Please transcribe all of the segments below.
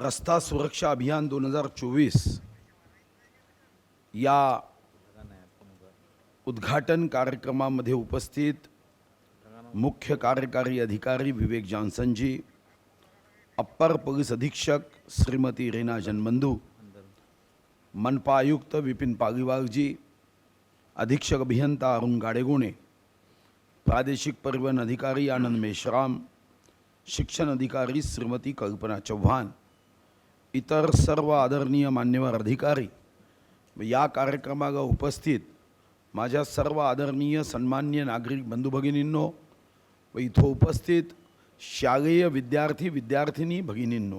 रस्ता सुरक्षा अभियान दोन हजार चोवीस या उद्घाटन कार्यक्रमामध्ये उपस्थित मुख्य कार्यकारी अधिकारी विवेक जॉन्सनजी अप्पर पोलीस अधीक्षक श्रीमती रीना जनबंधू मनपा आयुक्त विपिन पागीवालजी अधीक्षक अभियंता अरुण गाडेगोणे प्रादेशिक परिवहन अधिकारी आनंद मेश्राम शिक्षण अधिकारी श्रीमती कल्पना चव्हाण इतर सर्व आदरणीय मान्यवर अधिकारी या कार्यक्रमाला उपस्थित माझ्या सर्व आदरणीय सन्मान्य नागरिक बंधू भगिनींनो व इथं उपस्थित शालेय विद्यार्थी विद्यार्थिनी भगिनींनो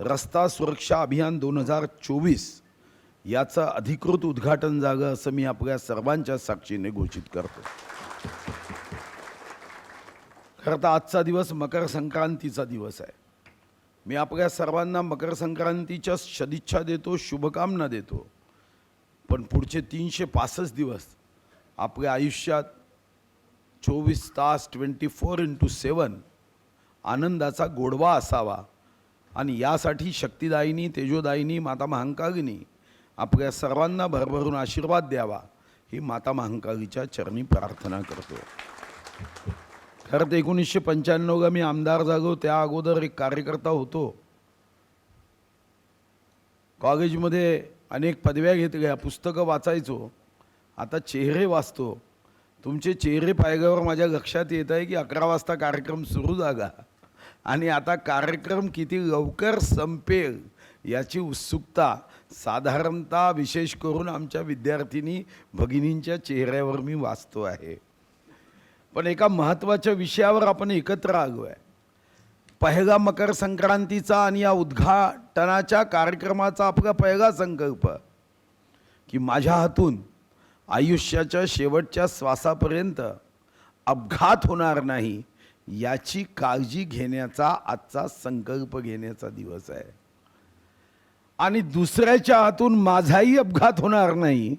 रस्ता सुरक्षा अभियान दोन हजार चोवीस याचं अधिकृत उद्घाटन झालं असं मी आपल्या सर्वांच्या साक्षीने घोषित करतो. खरं तर आजचा दिवस मकर संक्रांतीचा दिवस आहे. मी आपल्या सर्वांना मकर संक्रांतीच्या सदिच्छा देतो शुभकामना देतो. पण पुढचे तीनशे पासष्ट दिवस आपल्या आयुष्यात चोवीस तास ट्वेंटी फोर इंटू सेवन आनंदाचा गोडवा असावा. आणि यासाठी शक्तिदायिनी तेजोदायिनी माता महांकागिनी आपल्या सर्वांना भरभरून आशीर्वाद द्यावा ही माता महांकाळीच्या चरणी प्रार्थना करतो. खरं तर एकोणीसशे पंच्याण्णव मी आमदार जागो त्या अगोदर एक कार्यकर्ता होतो. कॉलेजमध्ये अनेक पदव्या घेतल्या पुस्तकं वाचायचो. आता चेहरे वाचतो. तुमचे चेहरे पाहिल्यावर माझ्या लक्षात येत आहे की अकरा वाजता कार्यक्रम सुरू झाला आणि आता कार्यक्रम किती लवकर संपेल याची उत्सुकता साधारणतः विशेष करून आमच्या विद्यार्थिनी भगिनींच्या चेहऱ्यावर मी वाचतो आहे. पण एका महत्त्वाच्या विषयावर आपण एकत्र आलो आहे पहिला मकर संक्रांतीचा आणि या उद्घाटनाच्या कार्यक्रमाचा आपला पहिला संकल्प की माझ्या हातून आयुष्याच्या शेवटच्या श्वासापर्यंत अपघात होणार नाही याची काळजी घेण्याचा आजचा संकल्प घेण्याचा दिवस आहे. आणि दुसऱ्याच्या हातून माझाही अपघात होणार नाही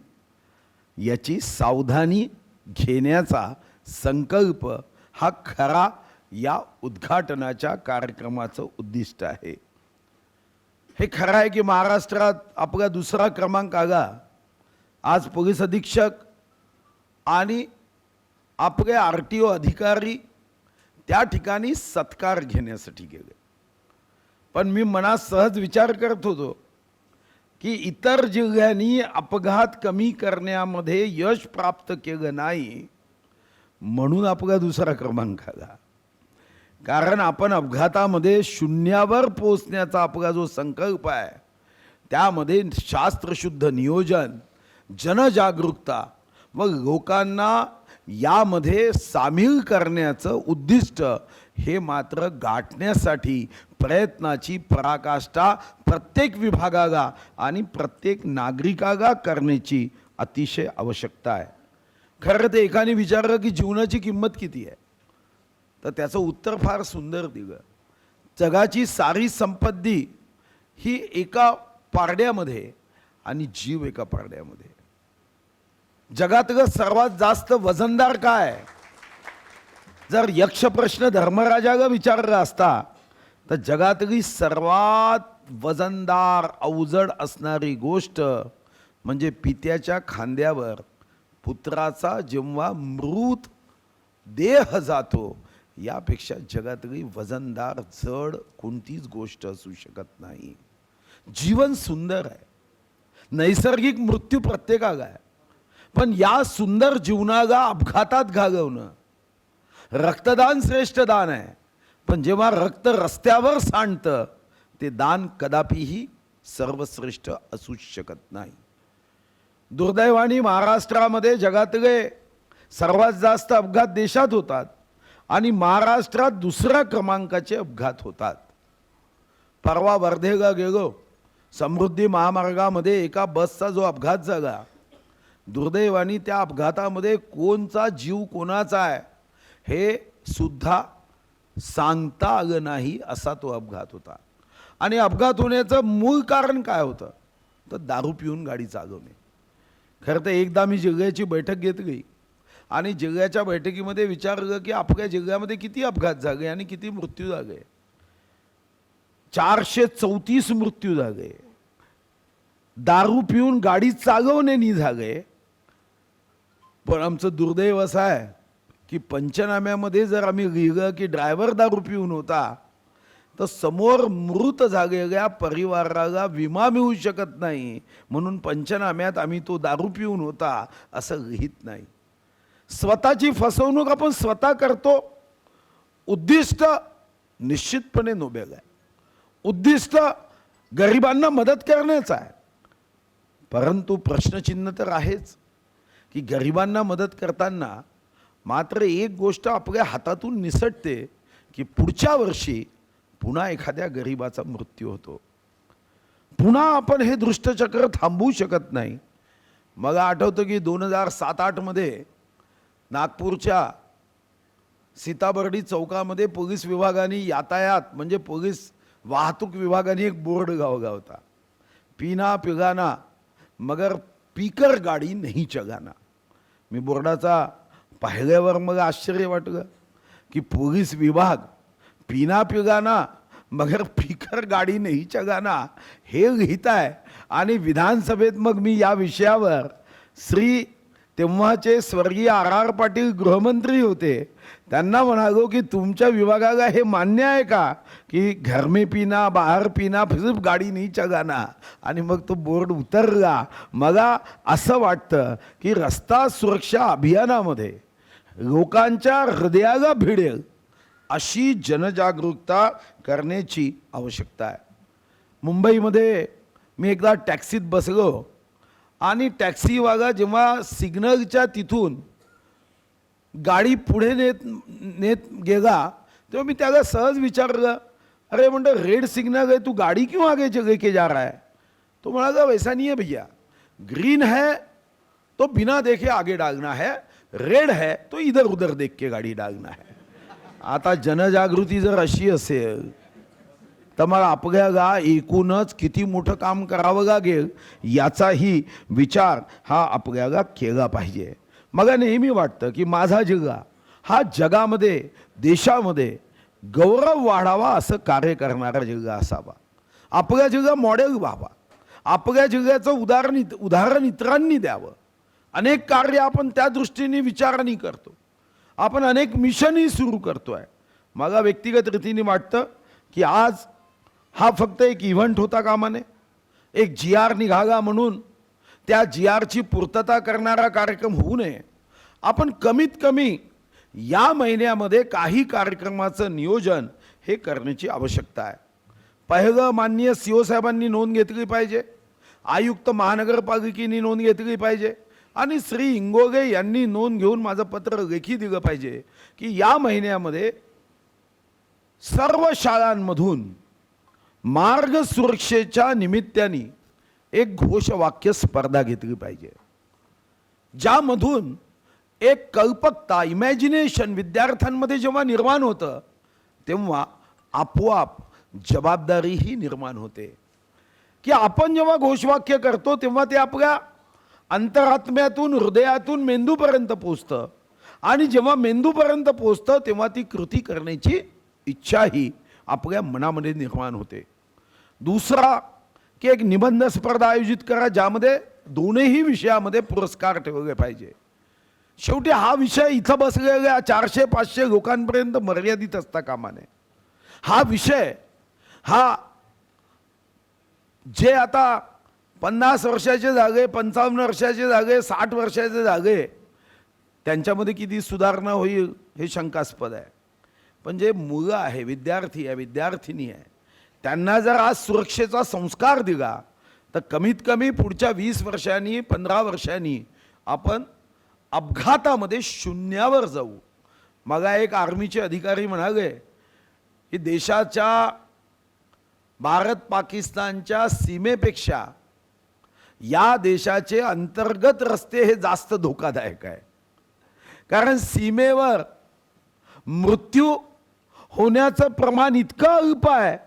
याची सावधानी घेण्याचा संकल्प हा खरा या उद्घाटनाच्या कार्यक्रमाचं उद्दिष्ट आहे. हे खरं आहे की महाराष्ट्रात आपला दुसरा क्रमांक आला. आज पोलीस अधीक्षक आणि आपले आर टी ओ अधिकारी त्या ठिकाणी सत्कार घेण्यासाठी गेले. पण मी मनात सहज विचार करत होतो की इतर जिल्ह्यांनी अपघात कमी करण्यामध्ये यश प्राप्त केलं नाही म्हणून आपला दुसरा क्रमांक आला. कारण आपण अपघातामध्ये शून्यावर पोचण्याचा आपला जो संकल्प आहे त्यामध्ये शास्त्रशुद्ध नियोजन जनजागरूकता व लोकांना यामध्ये सामील करण्याचं उद्दिष्ट हे मात्र गाठण्यासाठी प्रयत्नाची पराकाष्ठा प्रत्येक विभागाला आणि प्रत्येक नागरिकाला करण्याची अतिशय आवश्यकता आहे. खरं ते एकाने विचारलं की जीवनाची किंमत किती आहे? तर त्याचं उत्तर फार सुंदर दिलं जगाची सारी संपत्ती ही एका पारड्यामध्ये आणि जीव एका पारड्यामध्ये. जगातलं सर्वात जास्त वजनदार काय? जर यक्ष प्रश्न धर्मराजाला विचारला असता तर जगातली सर्वात वजनदार अवजड असणारी गोष्ट म्हणजे पित्याच्या खांद्यावर पुत्राचा जेव्हा मृत देह जातो यापेक्षा जगातली वजनदार जड कोणतीच गोष्ट असू शकत नाही. जीवन सुंदर आहे. नैसर्गिक मृत्यू प्रत्येकाला आहे. पण या सुंदर जीवनाला अपघातात घालवणं रक्तदान श्रेष्ठ दान आहे. पण जेव्हा रक्त रस्त्यावर सांडतं ते दान कदापिही सर्वश्रेष्ठ असूच शकत नाही. दुर्दैवाने महाराष्ट्रामध्ये जगातले सर्वात जास्त अपघात देशात होतात आणि महाराष्ट्रात दुसऱ्या क्रमांकाचे अपघात होतात. परवा वर्धेला गेलो. समृद्धी महामार्गामध्ये एका बसचा जो अपघात झाला. दुर्दैवाने त्या अपघातामध्ये कोणचा जीव कोणाचा आहे हे सुद्धा सांगता आलं नाही असा तो अपघात होता. आणि अपघात होण्याचं मूळ कारण काय होतं? तर दारू पिऊन गाडी चालवणे. खरं तर एकदा मी जिल्ह्याची बैठक घेतली. आणि जिल्ह्याच्या बैठकीमध्ये विचारलं की आपल्या जिल्ह्यामध्ये किती अपघात झाले आणि किती मृत्यू झाले? चारशे चौतीस मृत्यू झाले. दारू पिऊन गाडी चालवणे झाले. पण आमचं दुर्दैव असं आहे की पंचनाम्यामध्ये जर आम्ही लिहिलं की ड्रायव्हर दारू पिऊन होता तर समोर मृत झालेल्या परिवाराला विमा मिळू शकत नाही. म्हणून पंचनाम्यात आम्ही तो दारू पिऊन होता असं लिहित नाही. स्वतःची फसवणूक आपण स्वतः करतो. उद्दिष्ट निश्चितपणे नोबेल आहे. उद्दिष्ट गरिबांना मदत करण्याचं आहे. परंतु प्रश्नचिन्ह तर आहेच की गरिबांना मदत करताना मात्र एक गोष्ट आपल्या हातातून निसटते की पुढच्या वर्षी पुन्हा एखाद्या गरिबाचा मृत्यू होतो. पुन्हा आपण हे दृष्टचक्र थांबवू शकत नाही. मला आठवतं की दोन हजार सात आठमध्ये नागपूरच्या सीताबर्डी चौकामध्ये पोलीस विभागाने यातायात म्हणजे पोलीस वाहतूक विभागाने एक बोर्ड गावगा होता. पिना पिगाना मगर पीकर गाडी नाही चगाना मी बोर्डाचा पाहिल्यावर मग आश्चर्य वाटलं की पोलीस विभाग पिना पिगाना मगर फिकर गाडी नाही चगाना हे लिहित आहे आणि विधानसभेत मग मी या विषयावर श्री तेव्हाचे स्वर्गीय आर आर पाटील गृहमंत्री होते. त्यांना म्हणालो की तुमच्या विभागाला हे मान्य आहे का? की घर में पिना बाहेर पिना सिर्फ गाडी नाही चगाना आणि मग तो बोर्ड उतरला. मला असं वाटतं की रस्ता सुरक्षा अभियानामध्ये लोकांच्या हृदयाला भिडेल. अशी जनजागरूकता करण्याची आवश्यकता आहे. मुंबईमध्ये मी एकदा टॅक्सीत बसलो आणि टॅक्सीवाला जेव्हा सिग्नलच्या तिथून गाडी पुढे नेत नेत गेला तेव्हा मी त्याला सहज विचारलं अरे म्हणतो रेड सिग्नल आहे तू गाड़ी क्यों आगे जगह के जा रहा है? तो म्हणाला वैसा नहीं है भैया ग्रीन है तो बिना देखे आगे डालना है रेड है तो इधर उधर देख के गाडी डालना है। आता जनजागृती जर अशी असेल तर मग आपल्याला एकूणच किती मोठं काम करावं लागेल याचाही विचार हा आपल्याला केला पाहिजे. मला नेहमी वाटतं की माझा जिल्हा हा जगामध्ये देशामध्ये गौरव वाढावा असं कार्य करणारा जिल्हा असावा. आपला जिल्हा मॉडेल व्हावा. आपल्या जिल्ह्याचं उदाहरण उदाहरण इतरांनी द्यावं. अनेक कार्य आपण त्या दृष्टीने विचाराने करतो. आपण अनेक मिशनही सुरू करतो आहे मला व्यक्तिगत रीतीने वाटतं की आज हा फक्त एक इव्हेंट होता कामाने. एक जी आर निघाला म्हणून त्या जी आरची पूर्तता करणारा कार्यक्रम होऊ नये. आपण कमीत कमी या महिन्यामध्ये काही कार्यक्रमाचं नियोजन हे करण्याची आवश्यकता आहे. पहिलं माननीय सी ओ साहेबांनी नोंद घेतली पाहिजे. आयुक्त महानगरपालिकेने नोंद घेतली पाहिजे. आणि श्री इंगोगे यांनी नोंद घेऊन माझं पत्र लेखी दिलं पाहिजे की या महिन्यामध्ये सर्व शाळांमधून मार्ग सुरक्षेच्या निमित्ताने एक घोषवाक्य स्पर्धा घेतली पाहिजे ज्यामधून एक कल्पकता इमॅजिनेशन विद्यार्थ्यांमध्ये जेव्हा निर्माण होतं तेव्हा आपोआप जबाबदारीही निर्माण होते. की आपण जेव्हा घोषवाक्य करतो तेव्हा ते आपल्या अंतरात्म्यातून हृदयातून मेंदूपर्यंत पोचतं. आणि जेव्हा मेंदूपर्यंत पोचतं तेव्हा ती कृती करण्याची इच्छाही आपल्या मनामध्ये निर्माण होते. दुसरा की एक निबंध स्पर्धा आयोजित करा ज्यामध्ये दोनही विषयामध्ये पुरस्कार ठेवले पाहिजे. शेवटी हा विषय इथं बसलेल्या चारशे पाचशे लोकांपर्यंत मर्यादित असता कामाने. हा विषय हा जे आता पन्नास वर्षाचे जागे पंचावन्न वर्षाचे जागे साठ वर्षाचे जागे त्यांच्यामध्ये किती सुधारणा होईल हे शंकास्पद आहे. पण जे मुलं आहे विद्यार्थी आहे विद्यार्थिनी आहे त्यांना जर आज सुरक्षेचा संस्कार दिला तर कमीत कमी पुढच्या वीस वर्षांनी पंधरा वर्षांनी आपण अपघातामध्ये शून्यावर जाऊ. मगा एक आर्मीचे अधिकारी म्हणाले की देशाच्या भारत पाकिस्तानच्या सीमेपेक्षा या देशाचे अंतर्गत रस्ते हे जास्त धोकादायक आहे. कारण सीमेवर मृत्यू होण्याचं प्रमाण इतकं अल्प आहे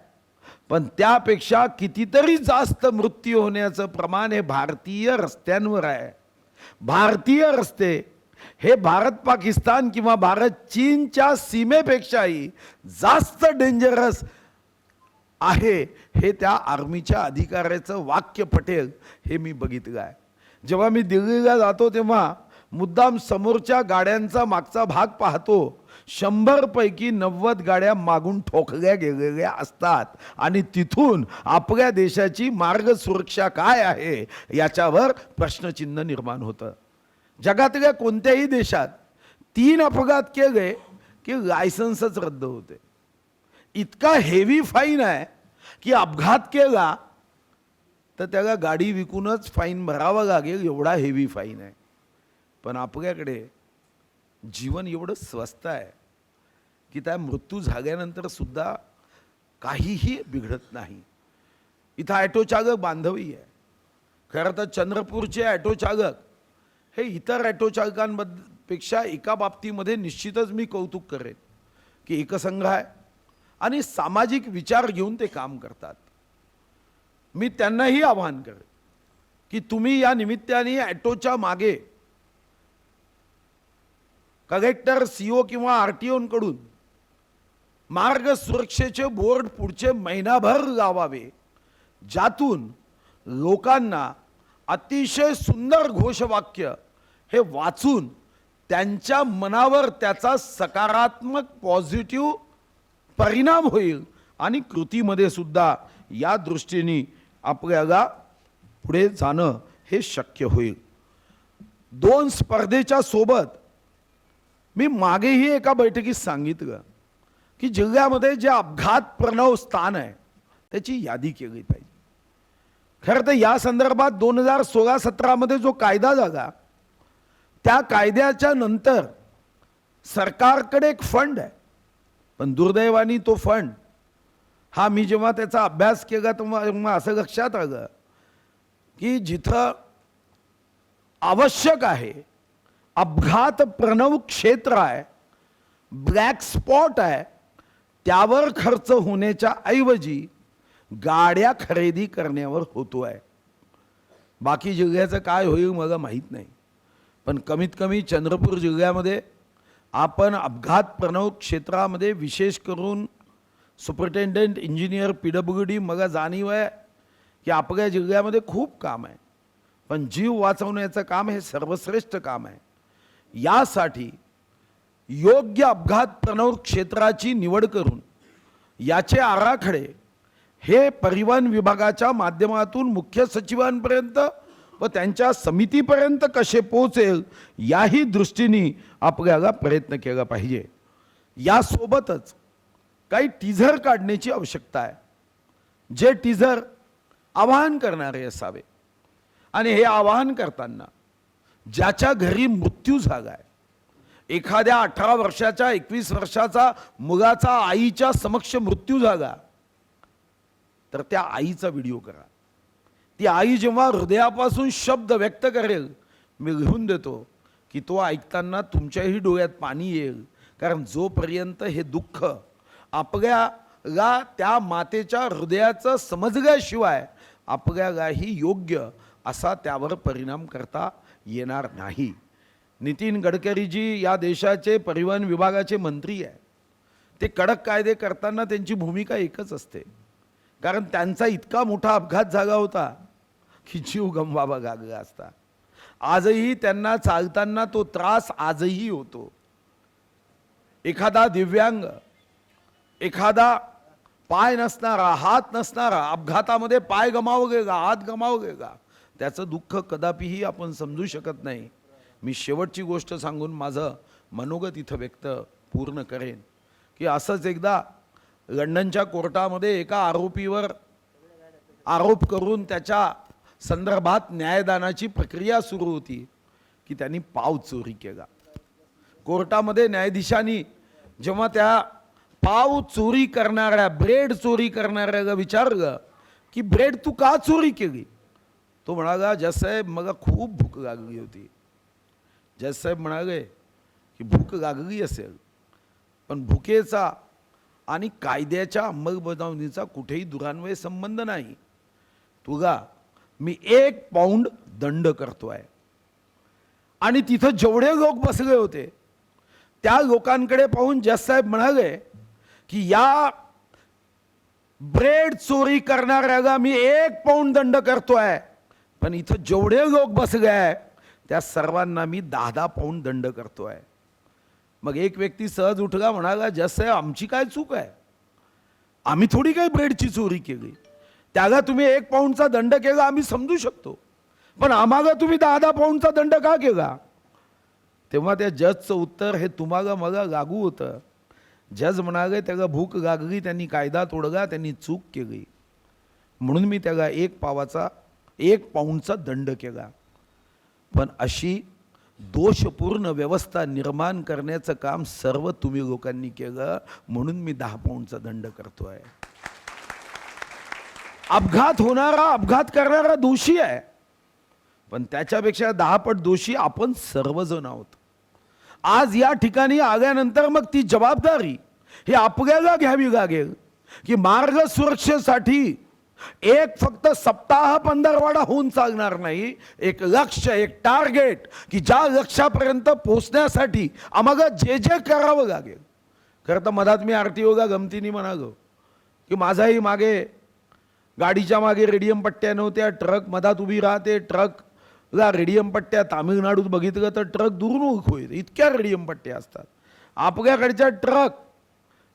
पण त्यापेक्षा कितीतरी जास्त मृत्यू होण्याचं प्रमाण हे भारतीय रस्त्यांवर आहे. भारतीय रस्ते हे भारत पाकिस्तान किंवा भारत चीनच्या सीमेपेक्षाही जास्त डेंजरस आहे हे त्या आर्मीच्या अधिकाऱ्याचं वाक्य पटेल हे मी बघितलं आहे. जेव्हा मी दिल्लीला जातो तेव्हा मुद्दाम समोरच्या गाड्यांचा मागचा भाग पाहतो शंभरपैकी नव्वद गाड्या मागून ठोकल्या गेलेल्या असतात आणि तिथून आपल्या देशाची मार्ग सुरक्षा काय आहे याच्यावर प्रश्नचिन्ह निर्माण होतं. जगातल्या कोणत्याही देशात तीन अपघात केले की लायसन्सच रद्द होते. इतका हेवी फाईन आहे की अपघात केला तर त्याला गाडी विकूनच फाईन भरावा लागेल एवढा हेवी फाईन आहे. पण आपल्याकडे जीवन एवढं स्वस्त आहे की त्या मृत्यू झाल्यानंतर सुद्धा काहीही बिघडत नाही. इथं ॲटो चालक बांधवी आहे. खरं तर चंद्रपूरचे ॲटो चालक हे इतर ॲटो चालकांपेक्षा एका बाबतीमध्ये निश्चितच मी कौतुक करेन की एकसंघ आहे आणि सामाजिक विचार घेऊन ते काम करतात. मी त्यांनाही आवाहन करेन की तुम्ही या निमित्ताने ॲटोच्या मागे कलेक्टर सीओ किंवा आर टी ओकडून मार्ग सुरक्षेचे बोर्ड पुढचे महिनाभर लावावे ज्यातून लोकांना अतिशय सुंदर घोषवाक्य हे वाचून त्यांच्या मनावर त्याचा सकारात्मक पॉझिटिव्ह परिणाम होईल. आणि कृतीमध्ये सुद्धा या दृष्टीने आपल्याला पुढे जाणं हे शक्य होईल. दोन स्पर्धेच्या सोबत मी मागेही एका बैठकीत सांगितलं की जिल्ह्यामध्ये जे अपघात प्रणव स्थान आहे त्याची यादी केली पाहिजे. खरं तर या संदर्भात दोन हजार सोळा सतरामध्ये जो कायदा झाला त्या कायद्याच्या नंतर सरकारकडे एक फंड आहे. पण दुर्दैवाने तो फंड. हा मी जेव्हा त्याचा अभ्यास केला तेव्हा तेव्हा असं लक्षात आलं की जिथं आवश्यक आहे अपघात प्रणव क्षेत्र आहे ब्लॅक स्पॉट आहे त्यावर खर्च होण्याच्या ऐवजी गाड्या खरेदी करण्यावर होतो आहे बाकी जिल्ह्याचं काय होईल मला माहीत नाही. पण कमीत कमी चंद्रपूर जिल्ह्यामध्ये आपण अपघात प्रणव क्षेत्रामध्ये विशेष करून superintendent engineer P W D मला जाणीव आहे की आपल्या जिल्ह्यामध्ये खूप काम आहे. पण जीव वाचवण्याचं काम हे सर्वश्रेष्ठ काम आहे. यासाठी योग्य अपघात प्रणव क्षेत्राची निवड करून याचे आराखडे हे परिवहन विभागाच्या माध्यमातून मुख्य सचिवांपर्यंत व त्यांच्या समितीपर्यंत कसे पोहोचेल याही दृष्टीने आपल्याला प्रयत्न केला पाहिजे. यासोबतच काही टीझर काढण्याची आवश्यकता आहे. जे टीझर आवाहन करणारे असावे. आणि हे आवाहन करताना ज्याच्या घरी मृत्यू झाला आहे एखाद्या अठरा वर्षाच्या एकवीस वर्षाचा मुलाचा आईच्या समक्ष मृत्यू झाला तर त्या आईचा व्हिडिओ करा. ती आई जेव्हा हृदयापासून शब्द व्यक्त करेल मी लिहून देतो की तो ऐकताना तुमच्याही डोळ्यात पाणी येईल. कारण जोपर्यंत हे दुःख आपल्याला त्या मातेच्या हृदयाचं समजल्याशिवाय आपल्यालाही योग्य असा त्यावर परिणाम करता येणार नाही. नितीन गडकरीजी या देशाचे परिवहन विभागाचे मंत्री आहे ते कडक कायदे करताना त्यांची भूमिका एकच असते. कारण त्यांचा इतका मोठा अपघात झाला होता की जीव गमवावा लागला असता. आजही त्यांना चालताना तो त्रास आजही होतो. एखादा दिव्यांग एखादा पाय नसणारा हात नसणारा अपघातामध्ये पाय गमाव गेला हात गमाव गेला त्याचं दुःख कदापिही आपण समजू शकत नाही. मी शेवटची गोष्ट सांगून माझं मनोगत इथं व्यक्त पूर्ण करेन. की असंच एकदा लंडनच्या कोर्टामध्ये एका आरोपीवर आरोप करून त्याच्या संदर्भात न्यायदानाची प्रक्रिया सुरू होती की त्यांनी पाव चोरी केला. कोर्टामध्ये न्यायाधीशांनी जेव्हा त्या पाव चोरी करणाऱ्या ब्रेड चोरी करणाऱ्याला विचारलं की ब्रेड तू का चोरी केली? तो म्हणाला जजसाहेब मला खूप भूक लागली होती. जजसाहेब म्हणाले की भूक लागली असेल पण भुकेचा आणि कायद्याच्या अंमलबजावणीचा कुठेही दुरान्वय संबंध नाही. तुला मी एक पाऊंड दंड करतो आहे आणि तिथं जेवढे लोक बसले होते त्या लोकांकडे पाहून जजसाहेब म्हणाले की या ब्रेड चोरी करणाऱ्याला मी एक पाऊंड दंड करतो आहे पण इथं जेवढे लोक बसले आहे त्या सर्वांना मी दहा दहा पाऊंड दंड करतो आहे मग एक व्यक्ती सहज उठला म्हणाला जसं आमची काय चूक आहे? आम्ही थोडी काही ब्रेडची चोरी केली. त्याला तुम्ही एक पाऊंडचा दंड केला आम्ही समजू शकतो. पण आम्हाला तुम्ही दहा दहा पाऊंडचा दंड का केला? तेव्हा त्या जजचं उत्तर हे तुम्हाला मला लागू होतं. जज म्हणाले त्याला भूक लागली त्यांनी कायदा तोडला त्यांनी चूक केली. म्हणून मी त्याला एक पावाचा एक पाऊंडचा दंड केला. पण अशी दोषपूर्ण व्यवस्था निर्माण करण्याचं काम सर्व तुम्ही लोकांनी केलं म्हणून मी दहा पाऊंडचा दंड करतो आहे अपघात होणारा अपघात करणारा दोषी आहे. पण त्याच्यापेक्षा दहा पट दोषी आपण सर्वजण आहोत. आज या ठिकाणी आल्यानंतर मग ती जबाबदारी ही आपल्याला घ्यावी लागेल की मार्ग सुरक्षेसाठी एक फक्त सप्ताह पंधरवाडा होऊन चालणार नाही एक लक्ष एक टार्गेट की ज्या लक्षापर्यंत पोचण्यासाठी आम्हाला जे जे करावं लागेल. खरं तर मधात मी आरती योगा गमतीने म्हणालो की माझाही मागे गाडीच्या मागे रेडियम पट्ट्या नव्हत्या ट्रक मधात उभी राहते ट्रकला रेडियम पट्ट्या तामिळनाडूत बघितलं तर ट्रक दुरून होईल. इतक्या रेडियम पट्ट्या असतात. आपल्याकडच्या ट्रक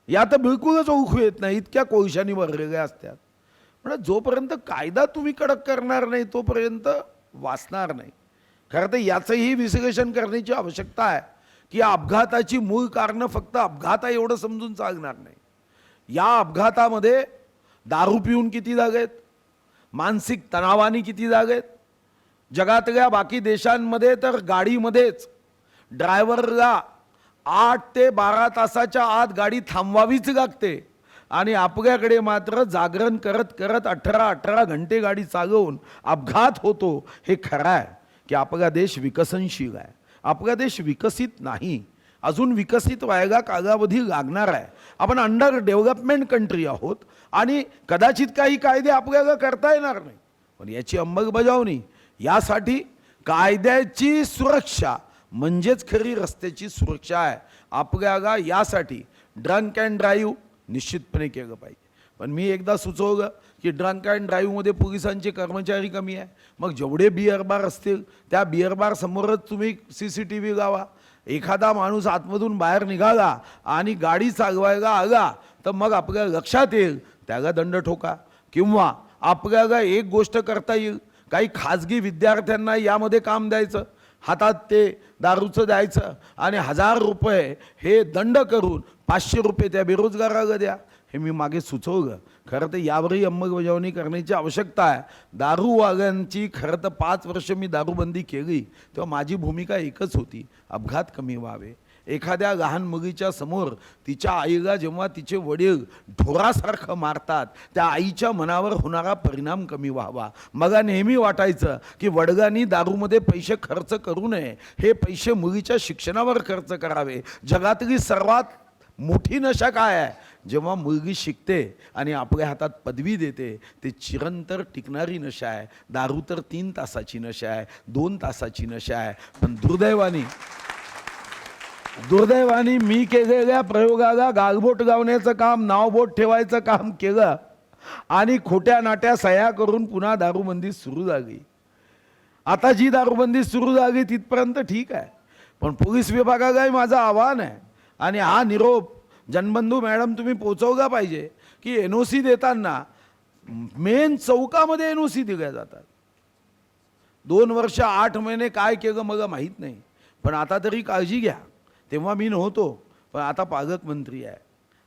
या तर बिलकुलच ओळखू येत नाही इतक्या कोळशाने भरलेल्या असतात. म्हणजे जोपर्यंत कायदा तुम्ही कडक करणार नाही तोपर्यंत वाचणार नाही. खरं तर याचंही विश्लेषण करण्याची आवश्यकता आहे की अपघाताची मूळ कारणं फक्त अपघाता एवढं समजून चालणार नाही. या अपघातामध्ये दारू पिऊन किती जागेत मानसिक तणावाने किती जागेत जगातल्या बाकी देशांमध्ये तर गाडीमध्येच. ड्रायव्हरला आठ ते बारा तासाच्या आत गाडी थांबवावीच लागते. आणि आपल्याकडे मात्र जागरण करत करत अठरा अठरा घंटे गाडी चालवून अपघात होतो. हे खरं आहे की आपला देश विकसनशील आहे. आपला देश विकसित नाही. अजून विकसित व्हायला कालावधी लागणार आहे. आपण अंडर डेव्हलपमेंट कंट्री आहोत आणि कदाचित काही कायदे आपल्याला करता येणार नाही. पण याची अंमलबजावणी यासाठी कायद्याची सुरक्षा म्हणजेच खरी रस्त्याची सुरक्षा आहे. आपल्याला यासाठी ड्रंक अँड ड्राईव्ह निश्चितपणे केलं पाहिजे. पण मी एकदा सुचवलं की ड्रंक अँड ड्राईव्हमध्ये पोलिसांचे कर्मचारी कमी आहे. मग जेवढे बिअर बार असतील त्या बिअर बार समोरच तुम्ही सी सी टी व्ही लावा. एखादा माणूस आतमधून बाहेर निघाला आणि गाडी चालवायला आला तर मग आपल्या लक्षात येईल त्याला दंड ठोका. किंवा आपल्याला एक गोष्ट करता येईल काही खाजगी विद्यार्थ्यांना यामध्ये काम द्यायचं हातात ते दारूचं द्यायचं आणि हजार रुपये हे दंड करून पाचशे रुपये त्या बेरोजगाराला द्या हे मी मागे सुचवलं. खरं तर यावरही अंमलबजावणी करण्याची आवश्यकता आहे. दारूवाल्यांची खरं तर पाच वर्ष मी दारूबंदी केली तेव्हा माझी भूमिका एकच होती अपघात कमी व्हावे. एखाद्या लहान मुलीच्या समोर तिच्या आईला जेव्हा तिचे वडील ढोरासारखं मारतात त्या आईच्या मनावर होणारा परिणाम कमी व्हावा. मला नेहमी वाटायचं की वडगांनी दारूमध्ये पैसे खर्च करू नये हे पैसे मुलीच्या शिक्षणावर खर्च करावे. जगातली सर्वात मोठी नशा काय आहे? जेव्हा मुलगी शिकते आणि आपल्या हातात पदवी देते ते चिरंतर टिकणारी नशा आहे. दारू तर तीन तासाची नशा आहे दोन तासाची नशा आहे. पण दुर्दैवाने दुर्दैवाने मी केलेल्या प्रयोगाला गालबोट गावण्याचं काम नावबोट ठेवायचं काम केलं आणि खोट्या नाट्या सह्या करून पुन्हा दारूबंदी सुरू झाली. आता जी दारूबंदी सुरू झाली तिथपर्यंत ठीक आहे. पण पोलीस विभागालाही माझं आव्हान आहे. आणि हा निरोप जनबंधू मॅडम तुम्ही पोचवला पाहिजे की एन ओ सी देताना मेन चौकामध्ये एन ओ सी दिल्या जातात. दोन वर्ष आठ महिने काय केलं मला माहीत नाही. पण आता तरी काळजी घ्या. तेव्हा मी नव्हतो पण आता पालकमंत्री आहे.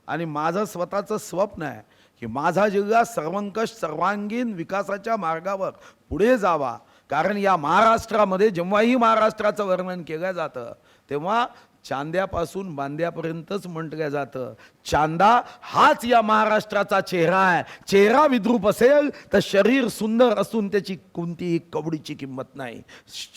आणि माझं स्वतःचं स्वप्न आहे की माझा जिल्हा सर्वंकष सर्वांगीण विकासाच्या मार्गावर पुढे जावा. कारण या महाराष्ट्रामध्ये जेव्हाही महाराष्ट्राचं वर्णन केलं जातं तेव्हा चांद्यापासून बांद्यापर्यंतच म्हटलं जातं. चांदा हाच या महाराष्ट्राचा चेहरा आहे. चेहरा विद्रूप असेल तर शरीर सुंदर असून त्याची कोणतीही कवडीची किंमत नाही.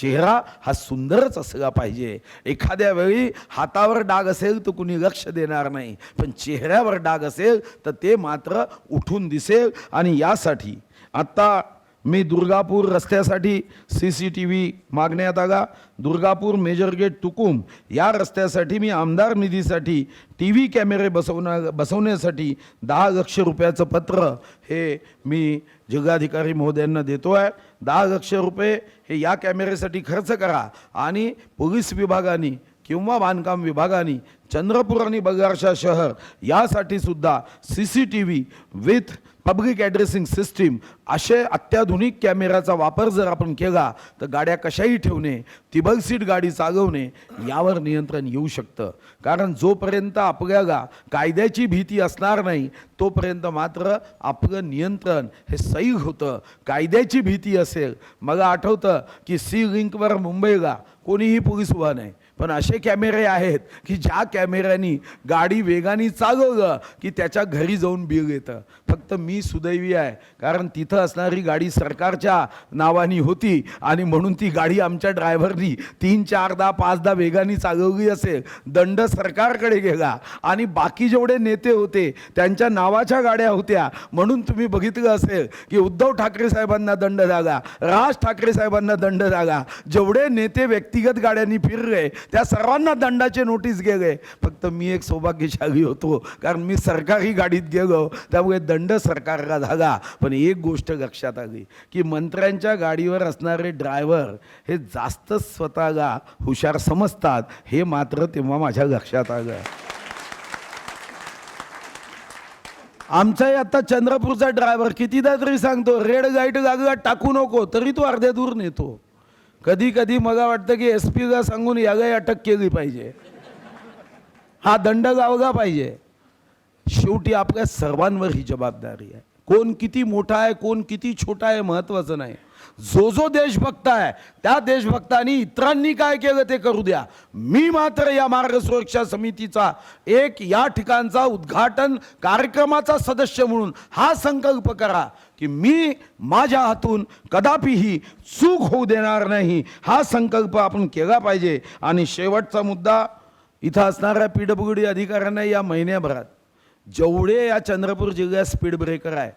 चेहरा हा सुंदरच असला पाहिजे. एखाद्या वेळी हातावर डाग असेल तर कुणी लक्ष देणार नाही. पण चेहऱ्यावर डाग असेल तर ते मात्र उठून दिसेल. आणि यासाठी आत्ता मी दुर्गापूर रस्त्यासाठी सी सी टी व्ही मागण्यात आला. दुर्गापूर मेजर गेट तुकुम या रस्त्यासाठी मी आमदार निधीसाठी टी व्ही कॅमेरे बसवण्या बसवण्यासाठी दहा लक्ष रुपयाचं पत्र हे मी जिल्हाधिकारी महोदयांना देतो आहे दहा लक्ष रुपये हे या कॅमेऱ्यासाठी खर्च करा आणि पोलीस विभागाने किंवा बांधकाम विभागाने चंद्रपूर आणि बगारशा शहर यासाठी सुद्धा C C T V with public addressing system असे अत्याधुनिक कॅमेऱ्याचा वापर जर आपण केला तर गाड्या कशाही ठेवणे तिबल सीट गाडी चालवणे यावर नियंत्रण येऊ शकतं. कारण जोपर्यंत आपल्याला कायद्याची भीती असणार नाही तोपर्यंत मात्र आपलं नियंत्रण हे सैल होतं. कायद्याची भीती असेल मला आठवतं की सी लिंकवर मुंबईला कोणीही पोलीस उभा नाही. पण असे कॅमेरे आहेत की ज्या कॅमेऱ्यानी गाडी वेगाने चालवलं की त्याच्या घरी जाऊन बिल येतं. फक्त मी सुदैवी आहे. कारण तिथं असणारी गाडी सरकारच्या नावानी होती आणि म्हणून ती गाडी आमच्या ड्रायव्हरनी तीन चारदा पाचदा वेगाने चालवली असेल. दंड सरकारकडे गेला. आणि बाकी जेवढे नेते होते त्यांच्या नावाच्या गाड्या होत्या. म्हणून तुम्ही बघितलं असेल की उद्धव ठाकरे साहेबांना दंड झाला राज ठाकरे साहेबांना दंड झाला. जेवढे नेते व्यक्तिगत गाड्यांनी फिरले त्या सर्वांना दंडाचे नोटीस गेले. फक्त मी एक सौभाग्यशाली होतो. कारण मी सरकारी गाडीत गेलो त्यामुळे दंड सरकारला झाला. पण एक गोष्ट लक्षात आली की मंत्र्यांच्या गाडीवर असणारे ड्रायव्हर हे जास्त स्वतःला हुशार समजतात हे मात्र तेव्हा माझ्या लक्षात आलं. आमचाही आता चंद्रपूरचा ड्रायव्हर कितीदा तरी सांगतो रेड लाइट जागा टाकू नको तरी तो अर्ध्या दूर नेतो. कधी कधी मला वाटतं की एस पीला सांगून यालाही अटक केली पाहिजे. हा दंड गावला पाहिजे. शेवटी आपल्या सर्वांवर ही जबाबदारी आहे. कोण किती मोठा आहे कोण किती छोटा आहे महत्त्वाचं नाही. जो जो देशभक्त आहे त्या देशभक्तांनी इतरांनी काय केलं ते करू द्या. मी मात्र या मार्ग सुरक्षा समितीचा एक या ठिकाणचा उद्घाटन कार्यक्रमाचा सदस्य म्हणून हा संकल्प करा की मी माझ्या हातून कदापिही चूक होऊ देणार नाही. हा संकल्प आपण केला पाहिजे. आणि शेवटचा मुद्दा इथं असणाऱ्या पी डब्ल्यू डी अधिकाऱ्यांना या महिन्याभरात जेवढे या चंद्रपूर जिल्ह्यात स्पीड ब्रेकर आहे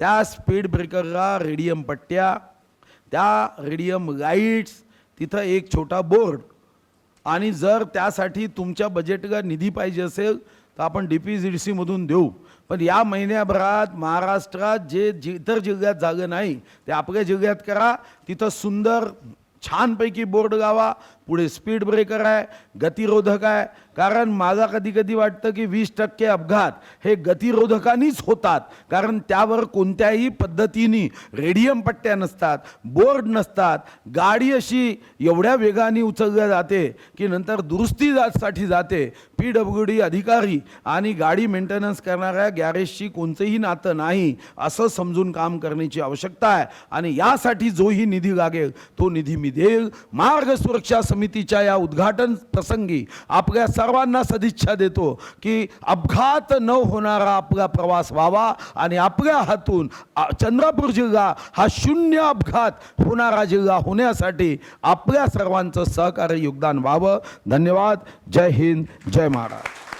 त्या स्पीड ब्रेकरला रेडियम पट्ट्या त्या रेडियम लाईट्स तिथं एक छोटा बोर्ड आणि जर त्यासाठी तुमच्या बजेटला निधी पाहिजे असेल तर आपण डी पी जी डी सीमधून देऊ. पण या महिन्याभरात महाराष्ट्रात जे जि इतर जिल्ह्यात जागं नाही ते आपल्या जिल्ह्यात करा. तिथं सुंदर छानपैकी बोर्ड लावा पुढे स्पीड ब्रेकर आहे गतिरोधक आहे. कारण मला कधी कधी वाटतं की वीस टक्के अपघात हे गतिरोधकांनीच होतात. कारण त्यावर कोणत्याही पद्धतीने रेडियम पट्ट्या नसतात बोर्ड नसतात. गाडी अशी एवढ्या वेगाने उचलल्या जाते की नंतर दुरुस्तीसाठी जाते. पी डब्ल्यू डी अधिकारी आणि गाडी मेंटेनन्स करणाऱ्या गॅरेजशी कोणतंही नातं नाही असं समजून काम करण्याची आवश्यकता आहे. आणि यासाठी जोही निधी लागेल तो निधी मी देईल. मार्ग सुरक्षा समितीच्या या उद्घाटन प्रसंगी आपल्या सर्वांना सदिच्छा देतो की अपघात न होणारा आपला प्रवास व्हावा आणि आपल्या हातून चंद्रपूर जिल्हा हा शून्य अपघात होणारा जिल्हा होण्यासाठी आपल्या सर्वांचं सहकार्य योगदान व्हावं. धन्यवाद. जय हिंद. जय महाराज.